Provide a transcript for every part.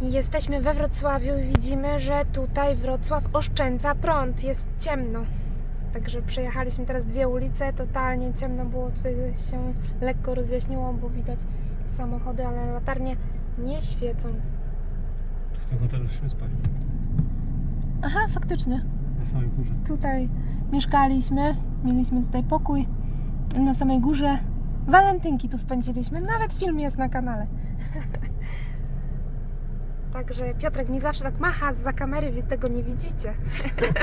Jesteśmy we Wrocławiu i widzimy, że tutaj Wrocław oszczędza prąd. Jest ciemno. Także przejechaliśmy teraz dwie ulice, totalnie ciemno było, tutaj się lekko rozjaśniło, bo widać samochody, ale latarnie nie świecą. W tym hotelu żeśmy spali. Aha, faktycznie. Na samej górze. Tutaj mieszkaliśmy, mieliśmy tutaj pokój na samej górze. Walentynki tu spędziliśmy, nawet film jest na kanale. Także Piotrek mi zawsze tak macha za kamery, wy tego nie widzicie.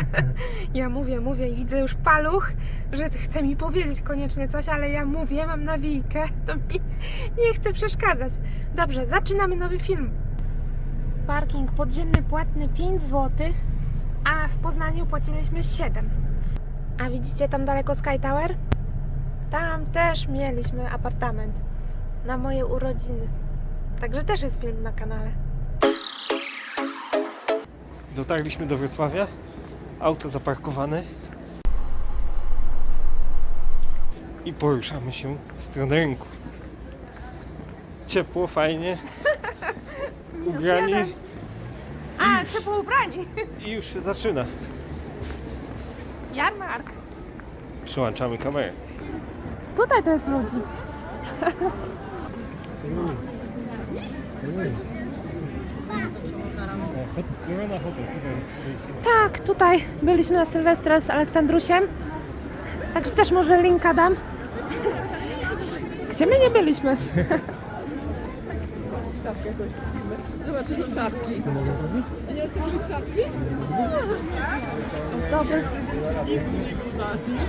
ja mówię, mówię i widzę już paluch, że chce mi powiedzieć koniecznie coś, ale ja mówię, mam nawijkę, to mi nie chce przeszkadzać. Dobrze, zaczynamy nowy film. Parking podziemny płatny 5 złotych a w Poznaniu płaciliśmy 7. A widzicie tam daleko Sky Tower? Tam też mieliśmy apartament na moje urodziny. Także też jest film na kanale. Dotarliśmy do Wrocławia. Auto zaparkowane. I poruszamy się w stronę rynku. Ciepło, fajnie. Ubrani. A, ciepło ubrani. i już się zaczyna. Jarmark. Przyłączamy kamerę. Tutaj to jest ludzi. Korona Hotel, tutaj jest Tak, tutaj byliśmy na Sylwestra z Aleksandrusiem. Także też może linka dam. Gdzie my nie byliśmy? Zobacz, to są czapki. A nie czapki? Ozdoby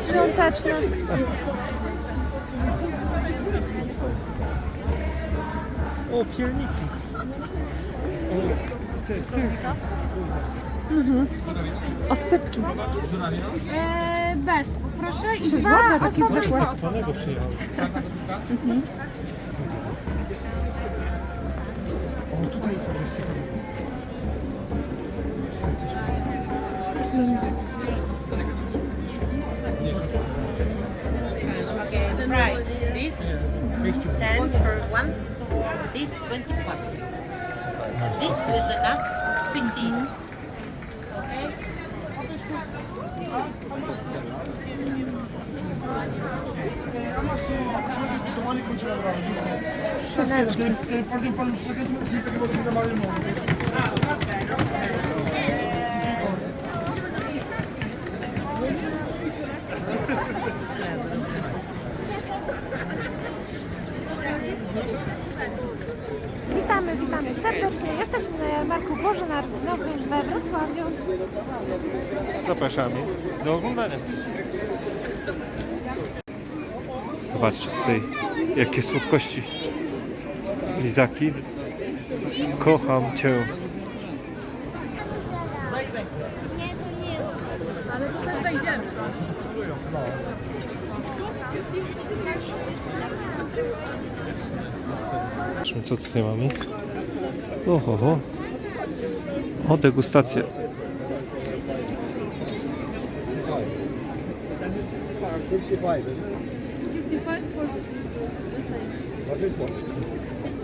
świąteczne. O, pierniki. To jest syrki. Oscypki. Eee, bez, proszę. I 3 dwa złote, takie osoby- zwykłe. Zakwanego przyjechał. O, tutaj coś jest ciekawego. Tutaj coś Okay, the price. This 10 per one. This 25. This with the nuts 15. Okay? Witamy, serdecznie. Jesteśmy na jarmarku bożonarodzeniowym we Wrocławiu. Zapraszamy do oglądania. Zobaczcie tutaj, jakie słodkości. Lizaki. Kocham Cię. Ale to też wejdziemy. Zobaczmy, co tutaj mamy. Oho, ho. O, degustacja.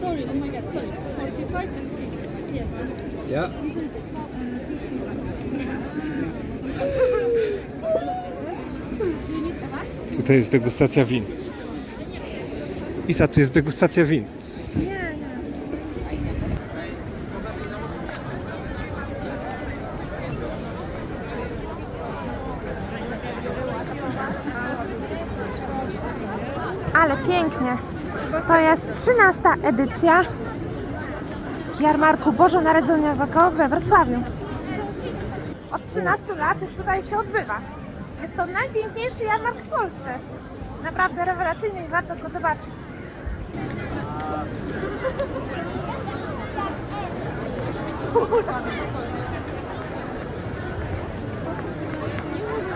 Sorry, oh my god, sorry. 45 and 50. Yes. Ja. Tutaj jest degustacja win. Isa, tu jest degustacja win. Ale pięknie. To jest 13 edycja jarmarku bożonarodzeniowego we Wrocławiu. Od 13 lat już tutaj się odbywa. Jest to najpiękniejszy jarmark w Polsce. Naprawdę rewelacyjny i warto go zobaczyć.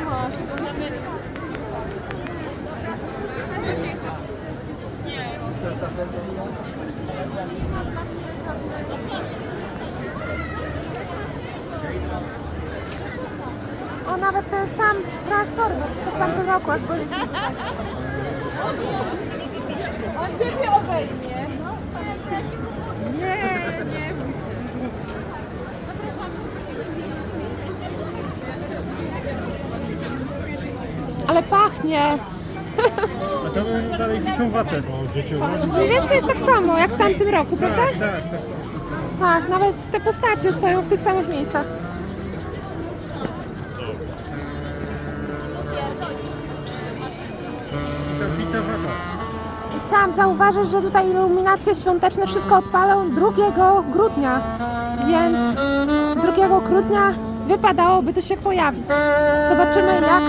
O, O, nawet ten sam Transformers, co w tamtym roku, jak byliśmy tutaj. On ciebie obejmie. Nie, nie. Ale pachnie. A to my dalej bitą watę. Mniej więcej jest tak samo jak w tamtym roku, prawda? Tak, tak. Tak, nawet te postacie stoją w tych samych miejscach. Zabita wata. Chciałam zauważyć, że tutaj iluminacje świąteczne wszystko odpalą 2 grudnia, więc 2 grudnia wypadałoby tu się pojawić. Zobaczymy jak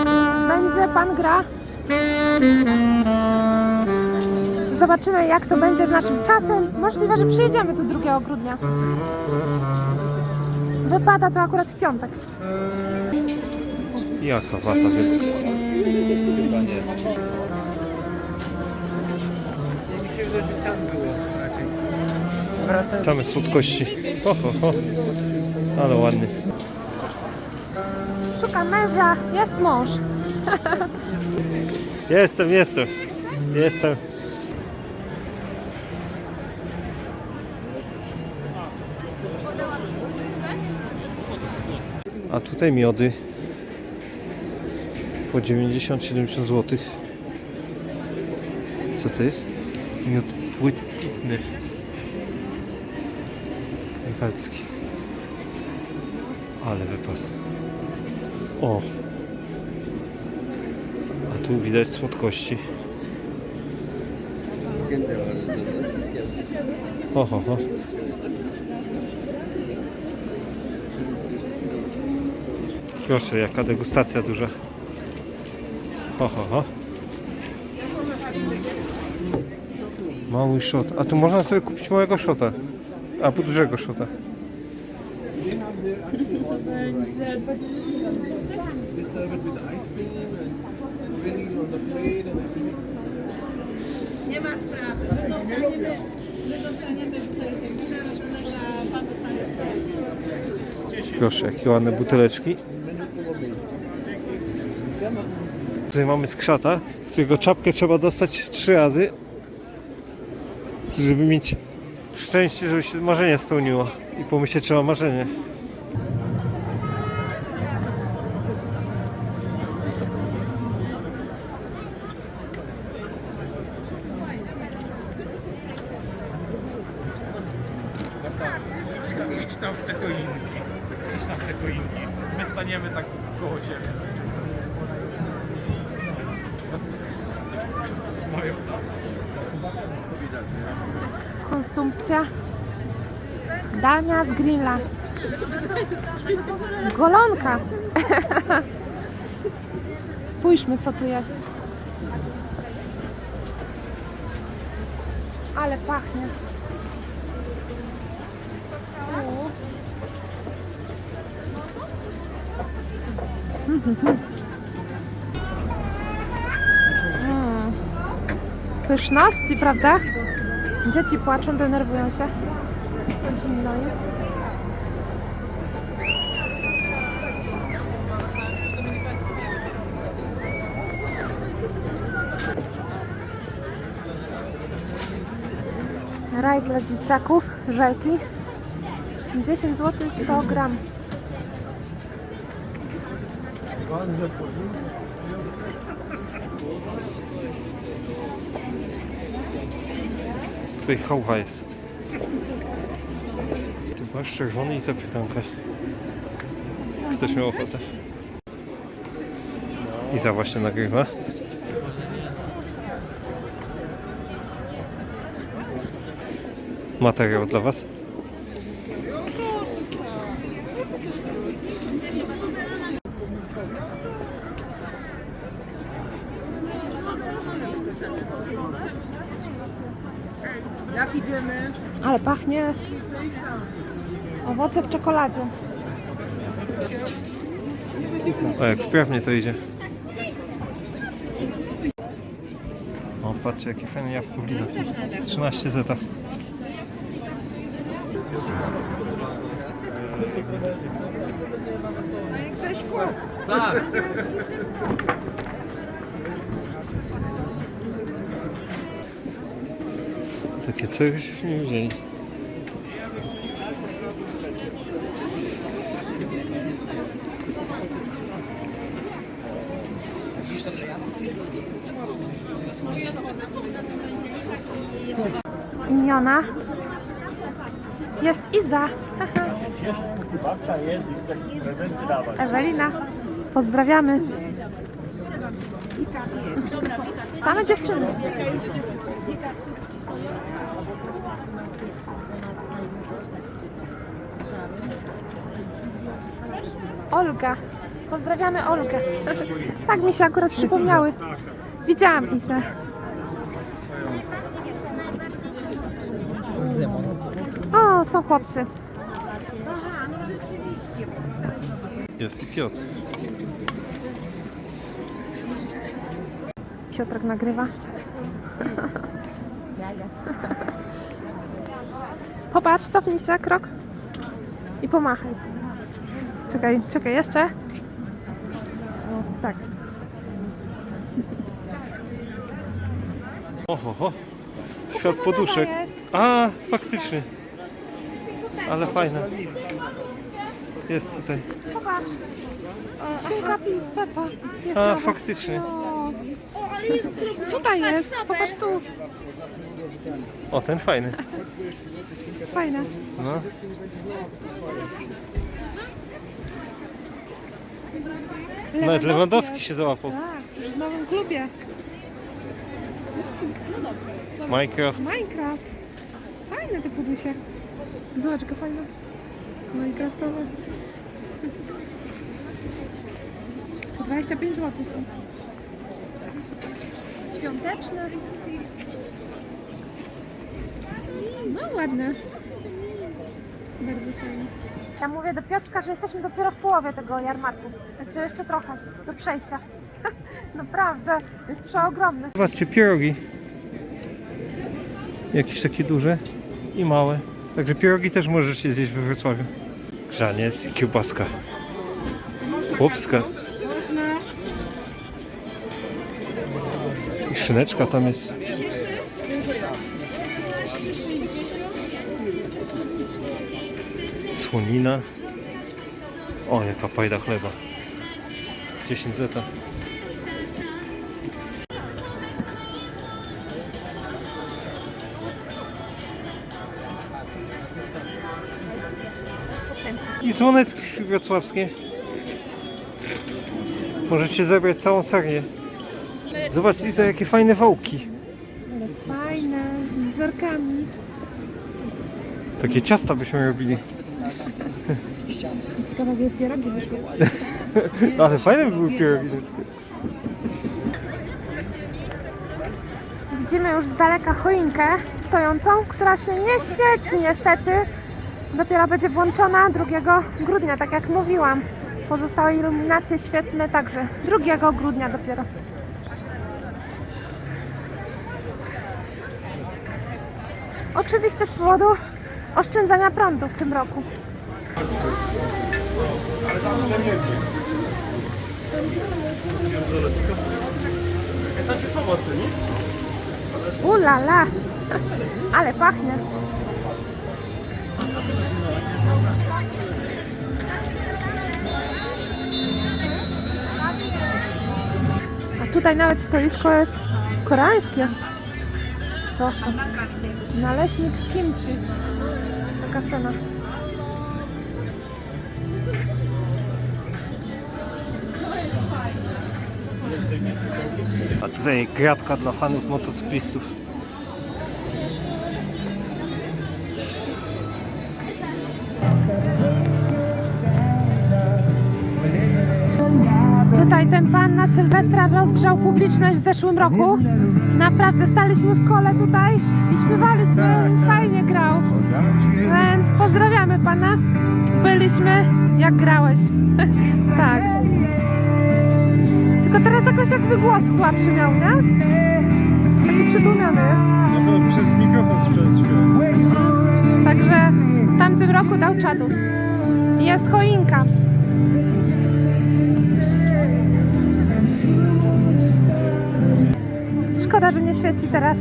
będzie pan gra. Zobaczymy jak to będzie z naszym czasem. Możliwe, że przyjedziemy tu 2 grudnia. Wypada to akurat w piątek. Jaka wata wielka. Same słodkości. Ho, ho, ho. Ale ładny. Szukam męża, jest mąż. Jestem, jestem. Jestem. A tutaj miody po 90-70 zł. Co to jest? Miód płynny. Lewacki. Ale wypas. O! A tu widać słodkości. Ho, ho, ho. Proszę, jaka degustacja duża. Ho, ho, ho. Mały szot. A tu można sobie kupić małego szota. Albo dużego szota. Będzie 27 zł. Really on the plate and Nie ma sprawy. My dostaniemy, my dostaniemy dla pan dostanie Proszę, jakie ładne buteleczki. Tutaj mamy skrzata, którego czapkę trzeba dostać trzy razy, żeby mieć szczęście, żeby się marzenie spełniło i pomyśleć, czy ma marzenie. Tam w te choinki. Idź tam w te choinki. My staniemy tak koło siebie. Tam. Konsumpcja dania z grilla. Golonka. Spójrzmy, co tu jest. Ale pachnie. Mm. Pyszności, prawda? Dzieci płaczą, denerwują się. Zimno im. Raj dla dzieciaków, rzeki. 10 zł 100 gram. Tutaj chałwa jest. Tu masz czerwony i zapiekankę. Chcesz miał ochotę? I za właśnie nagrywa. Materiał dla Was. Ale pachnie owoce w czekoladzie. O, jak sprawnie to idzie. O, patrzcie, jakie fajne jabłko widzę. 13 zeta. Takie coś nie wzięli. Imiona jest Iza. Babcia jest i. Ewelina, pozdrawiamy. Same dziewczyny. Olga. Pozdrawiamy Olgę. Tak mi się akurat przypomniały. Widziałam Isę. O, są chłopcy. Jest i Piotr. Piotrek nagrywa. Popatrz, cofnij się krok i pomachaj. Czekaj, czekaj, jeszcze. O, tak. Oho, ho. Świat poduszek. A, faktycznie. Ale fajne. Jest tutaj. Popatrz. Świnka Pi- Pepa. Jest A, nowa. faktycznie. O. Tutaj jest. Popatrz tu. O, ten fajny. Fajne. No. Nawet Lewandowski się załapał. Tak, już w nowym klubie. Minecraft. Minecraft. Fajne te podusie. Zobacz, jaka fajna. Minecraftowe. Po 25 zł są. Świąteczne. No ładne. Bardzo fajne. Ja mówię do Piotrka, że jesteśmy dopiero w połowie tego jarmarku. Także jeszcze trochę do przejścia. Naprawdę, jest przeogromny. Zobaczcie, pierogi. Jakieś takie duże i małe. Także pierogi też możecie zjeść we Wrocławiu. Grzaniec i kiełbaska. Chłopska. I szyneczka tam jest. Słonina. O, jaka pajda chleba. 10 zeta. I dzwoneczki wrocławskie. Możecie zebrać całą serię. Zobacz Iza, jakie fajne wałki. Fajne, z wzorkami. Takie ciasta byśmy robili. Ciekawe, jakie pierogi wyszły. Ale fajne by były pierogi. Widzimy już z daleka choinkę stojącą, która się nie świeci niestety. Dopiero będzie włączona 2 grudnia, tak jak mówiłam. Pozostałe iluminacje świetne także 2 grudnia dopiero. Oczywiście z powodu oszczędzania prądu w tym roku. Ula la! Ale pachnie. A tutaj nawet stoisko jest koreańskie. Proszę. Naleśnik z kimchi. Taka cena. A tutaj gratka dla fanów motocyklistów. Sylwestra rozgrzał publiczność w zeszłym roku. Naprawdę staliśmy w kole tutaj i śpiewaliśmy. Fajnie grał. Więc pozdrawiamy pana. Byliśmy jak grałeś. tak. Tylko teraz jakoś jakby głos słabszy miał, nie? Taki przytłumiony jest. No bo przez mikrofon sprzedać Także w tamtym roku dał czadu. Jest choinka. Szkoda, że nie świeci teraz.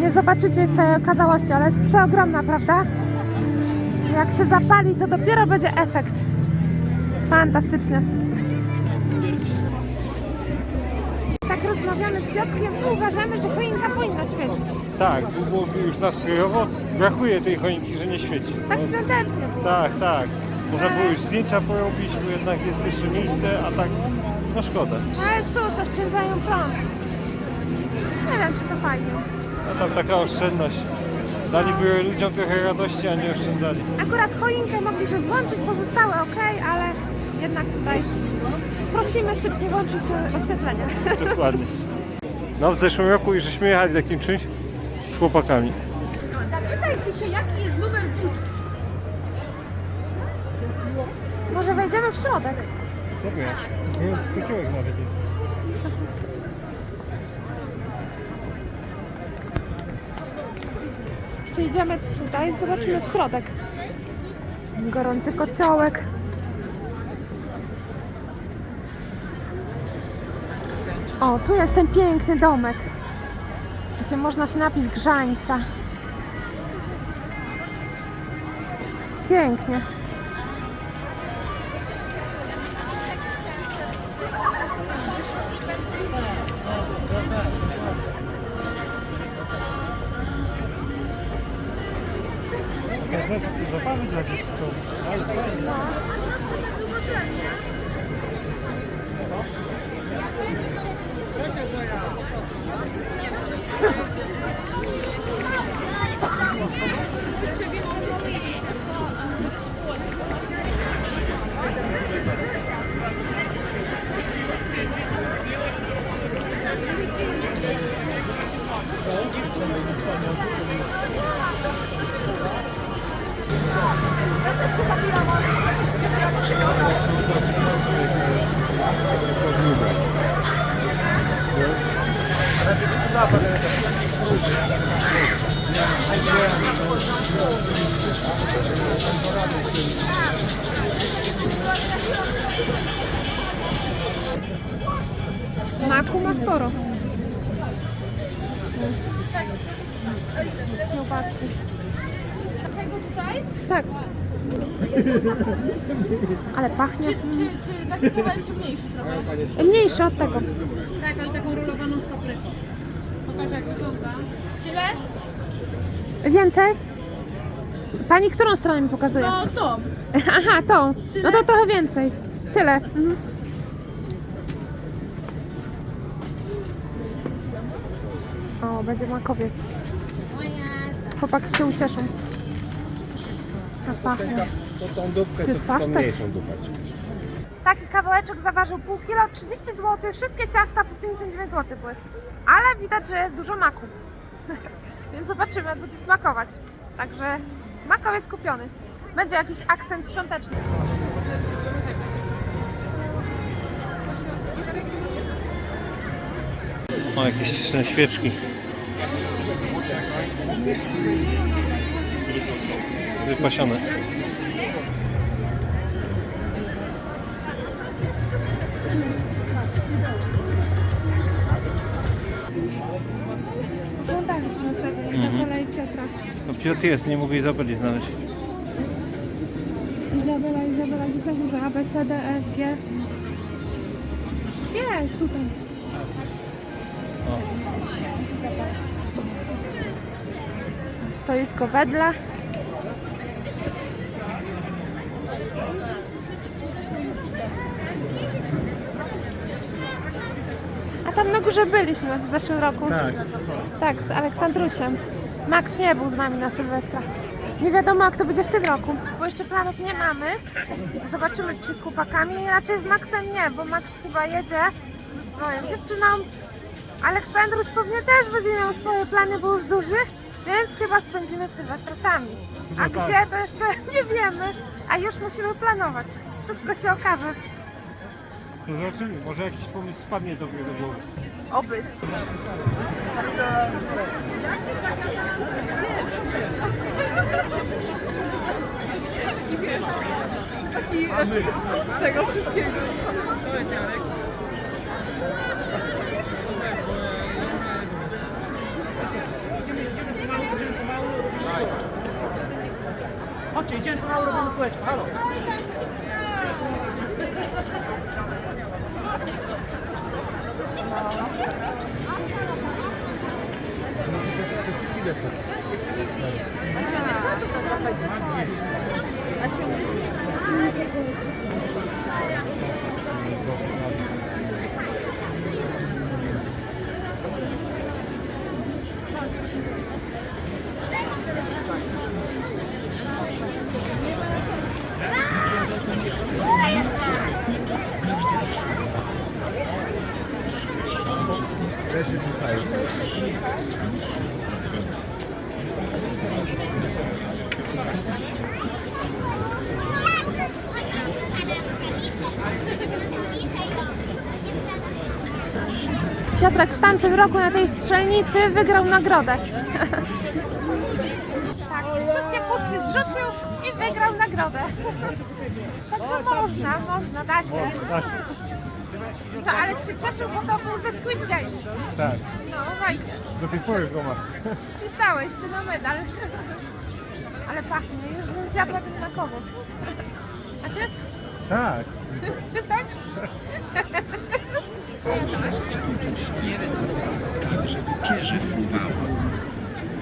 Nie zobaczycie w całej okazałości, ale jest przeogromna, prawda? Jak się zapali, to dopiero będzie efekt. Fantastyczny. Tak roz, rozmawiamy z Piotrkiem, my uważamy, że choinka powinna świecić. Tak, tu byłoby już nastrojowo. Brakuje tej choinki, że nie świeci. Tak No, świątecznie było. tak, tak. Można było już zdjęcia porobić, bo jednak jest jeszcze miejsce, a tak no szkoda. No ale cóż, oszczędzają prąd. Nie wiem, czy to fajnie. A tam taka oszczędność. Daliby ludziom trochę radości, a nie oszczędzali. Akurat choinkę mogliby włączyć, pozostałe ok, ale jednak tutaj prosimy szybciej włączyć te oświetlenie. Dokładnie. No w zeszłym roku już żeśmy jechali takim czymś z chłopakami. Zapytaj ty się, jaki jest numer budki. Może wejdziemy w środek? Dobra, mówiąc kociołek nawet jest. Czy idziemy tutaj? Zobaczymy w środek. Gorący kociołek. O, tu jest ten piękny domek, gdzie można się napić grzańca. Pięknie. Zabawy dla dzieci są. Ale Maku ma sporo. Kiełbaski. Tego tutaj? Tak. Ale pachnie. Czy, czy taki kawałek czy mniejszy trochę? Mniejszy od tego. Tak, ale taką rolowaną z papryką. Pokaż jak wygląda. Tyle? Więcej? Pani którą stronę mi pokazuje? No to. Aha, tą. No to trochę więcej. Tyle. Mhm. O, będzie makowiec. Chłopaki się ucieszą. A pachnie. To tą dupkę, To jest to, to pasztet? mniejszą dupę. Taki kawałeczek zaważył pół kilo, 30 zł. Wszystkie ciasta po 59 zł były. Ale widać, że jest dużo maku. Więc zobaczymy, jak będzie smakować. Także makowiec kupiony. Będzie jakiś akcent świąteczny. O, jakieś śliczne świeczki. Wypasione. Oglądaliśmy wtedy Izabela i Piotra. No Piotr jest, nie mogę Izabeli znaleźć. Izabela, Izabela, gdzieś na górze. A, B, C, D, E, F, G. Jest, tutaj. O. Stoisko wedle. Na górze byliśmy w zeszłym roku. Tak. Tak, z Aleksandrusiem. Max nie był z nami na Sylwestra. Nie wiadomo, jak to będzie w tym roku, bo jeszcze planów nie mamy. Zobaczymy, czy z chłopakami. Raczej z Maxem nie, bo Max chyba jedzie ze swoją dziewczyną. Aleksandruś pewnie też będzie miał swoje plany, bo już duży, więc chyba spędzimy Sylwestra sami. A gdzie, to jeszcze nie wiemy, a już musimy planować. Wszystko się okaże. To zobaczymy, może jakiś pomysł spadnie do mnie do głowy. Oby. Tego wszystkiego. Chodźcie, idziemy pomału, robimy kółeczko, halo. Beşinci sayı. Piotrek w tamtym roku na tej strzelnicy wygrał nagrodę. tak, wszystkie puszki zrzucił i wygrał nagrodę. Także można, można, da się. To Alek się cieszył, bo to był ze Squid Game. Tak, No fajnie. do tej pory go ma. Wpisałeś się na medal. Ale pachnie, już bym zjadła ten makowód. A ty? Tak. Ty tak?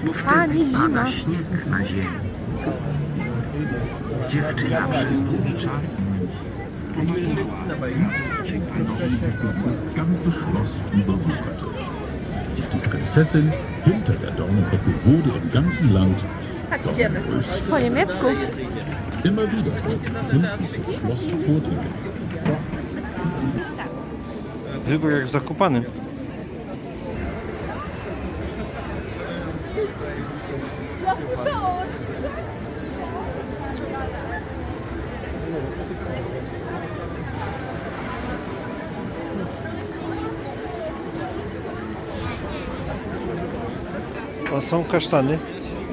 bo Pani zima. śnieg na ziemi. Dziewczyna przez długi czas Schloss. Die Prinzessin hinter der Dornenecke wurde im ganzen Land Immer wieder wird prinzliche Schloss vordringen. Ryby jak zakopany. Są kasztany.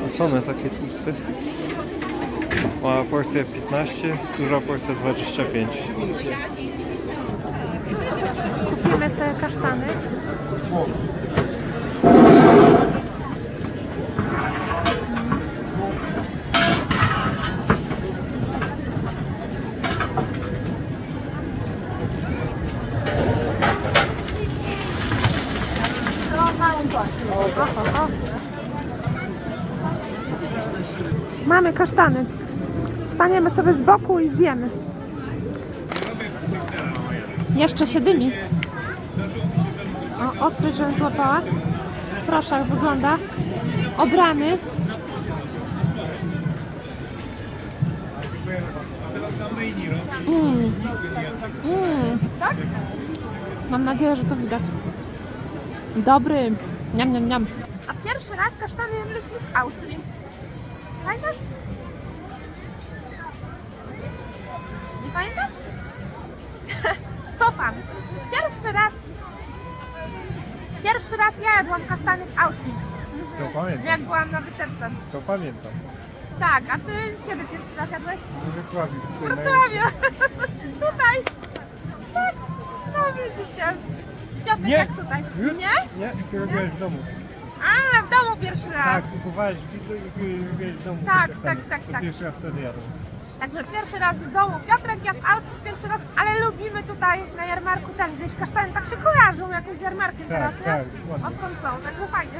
A co one takie tłuste? Mała porcja 15, duża porcja 25. Kupimy sobie kasztany. Mamy kasztany. Staniemy sobie z boku i zjemy. Jeszcze się dymi. O, ostrość, żebym złapała. Proszę, jak wygląda. Obrany. Mm. Mm. Mam nadzieję, że to widać. Dobry. Niam, niam, niam. A pierwszy raz kasztany jedliśmy w Austrii. Pamiętasz? Pamiętasz? Cofam. Pierwszy raz Pierwszy raz ja jadłam kasztany w Austrii, To pamiętam, jak byłam na wycieczce. to pamiętam. Tak, a ty kiedy pierwszy raz jadłeś? W Wrocławiu. W Wrocławiu. Tutaj. Tak. No widzicie. Piotrek Nie. jak tutaj. Już? Nie? Nie, ty robiłeś w domu. A, w domu pierwszy raz. Tak, kupowałeś i robiłeś w domu. Tak, tak, tak, tak. Pierwszy raz wtedy jadłem. Także pierwszy raz w domu. Piotrek, ja w Austrii pierwszy raz, ale lubimy tutaj na jarmarku też zjeść kasztany. Tak się kojarzą jakoś z jarmarkiem teraz, nie? tak, ładnie. Odkąd są, także fajnie.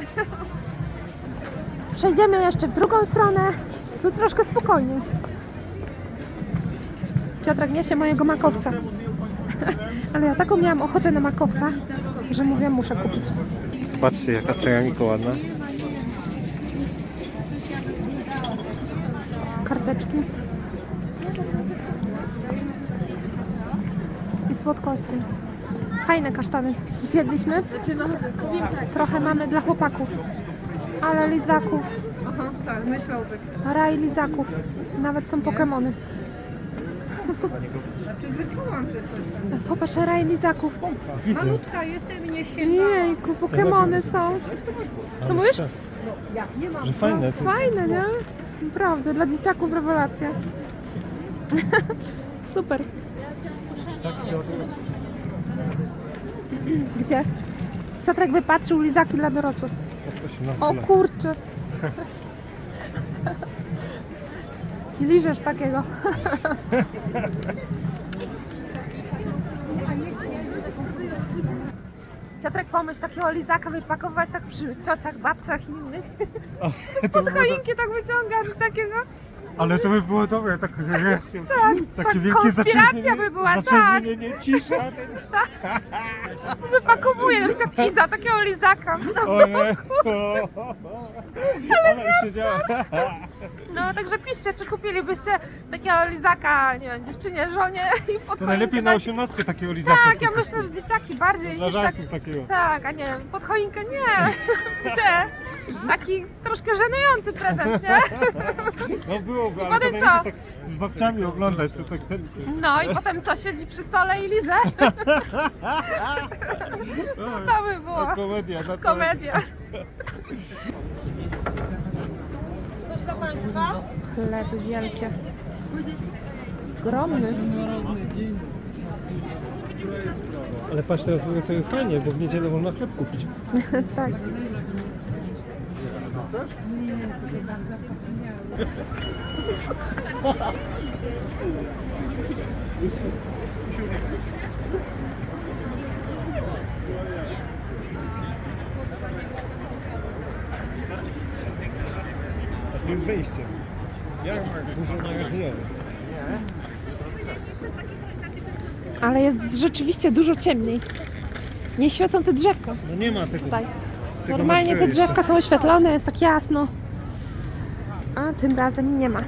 Przejdziemy jeszcze w drugą stronę. Tu troszkę spokojniej. Piotrek niesie mojego makowca. Ale ja taką miałam ochotę na makowca, że mówię, muszę kupić. Zobaczcie jaka ceramika ładna. Karteczki. I słodkości. Fajne kasztany. Zjedliśmy. Trochę mamy dla chłopaków. Ale lizaków. Aha, tak, myślałby. Raj lizaków. Nawet są Pokemony. Znaczy wyczułam, że coś tam. Popatrz, raj lizaków. Malutka jestem i nie sięgam. Jejku, Pokemony są. Co mówisz? Ja nie mam. Że fajne. To... Fajne, nie? Naprawdę, dla dzieciaków rewelacja. Super. Gdzie? Piotrek wypatrzył lizaki dla dorosłych. O kurczę. I liżesz takiego. Piotrek, pomyśl takiego lizaka wypakować tak przy ciociach, babciach i innych. Pod choinki tak wyciągasz takiego. Ale to by było dobre, tak. Tak, Takie tak, wielkie konspiracja by była, tak. zaczerwienienie, cisza. Wypakowuje na przykład Iza takiego lizaka. O nie. Ale już się działa. No także piszcie, czy kupilibyście takiego lizaka, nie wiem, dziewczynie, żonie i pod To najlepiej na osiemnastkę takiego lizaka. Tak, ja myślę, że dzieciaki bardziej niż tak. takiego. Tak, a nie, pod choinkę nie. Gdzie? Taki troszkę żenujący prezent, nie? No byłoby, ale Potem to co? tak z babciami oglądać, to tak ten... No i potem co, siedzi przy stole i liże? To by było komedia, na całe- komedia. Coś dla Państwa? Chleby wielkie. Ogromny. Ale patrz, teraz mówię sobie fajnie, bo w niedzielę można chleb kupić. tak. A to jest wejście. Jarmark bożonarodzeniowy. Ale jest rzeczywiście dużo ciemniej. Nie świecą te drzewka No nie ma tego. tutaj. Normalnie te drzewka są oświetlone, jest tak jasno. A tym razem nie ma.